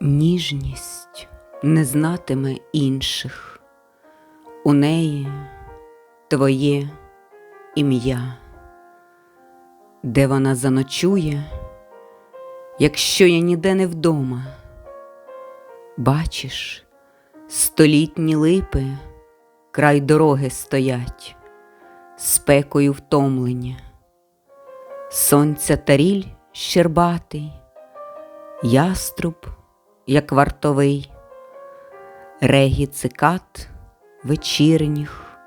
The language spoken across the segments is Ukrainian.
Ніжність не знатиме інших, у неї твоє ім'я, де вона заночує, якщо я ніде не вдома, бачиш, столітні липи край дороги стоять, спекою втомлення, сонця таріль щербатий, яструб як вартовий, регі цикад вечірніх,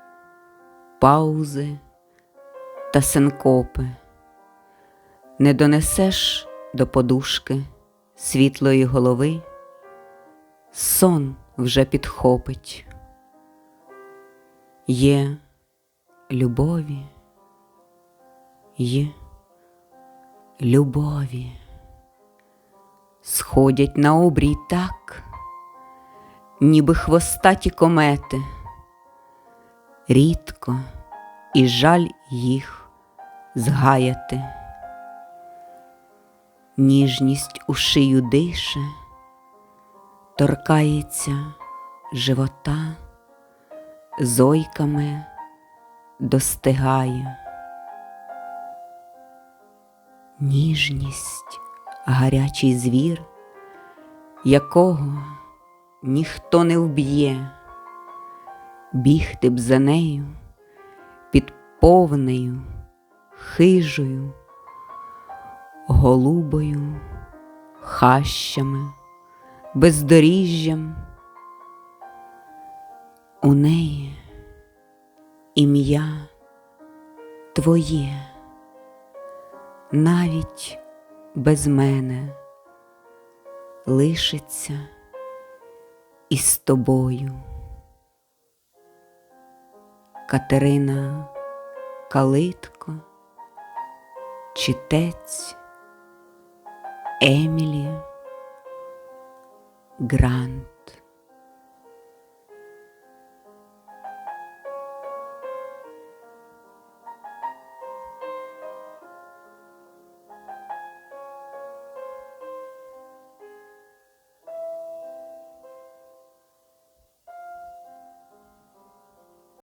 паузи та синкопи, не донесеш до подушки світлої голови, сон вже підхопить. Є любові, є любові сходять на обрій так, ніби хвостаті комети, рідко і жаль їх згаяти. Ніжність у шию дише, торкається живота, зойками достигає. Ніжність гарячий звір, якого ніхто не вб'є, бігти б за нею під повнею, хижою, голубою, хащами, бездоріжжям. У неї ім'я твоє, навіть без мене лишиться із тобою. Катерина Калитко, читець Емілі Грант.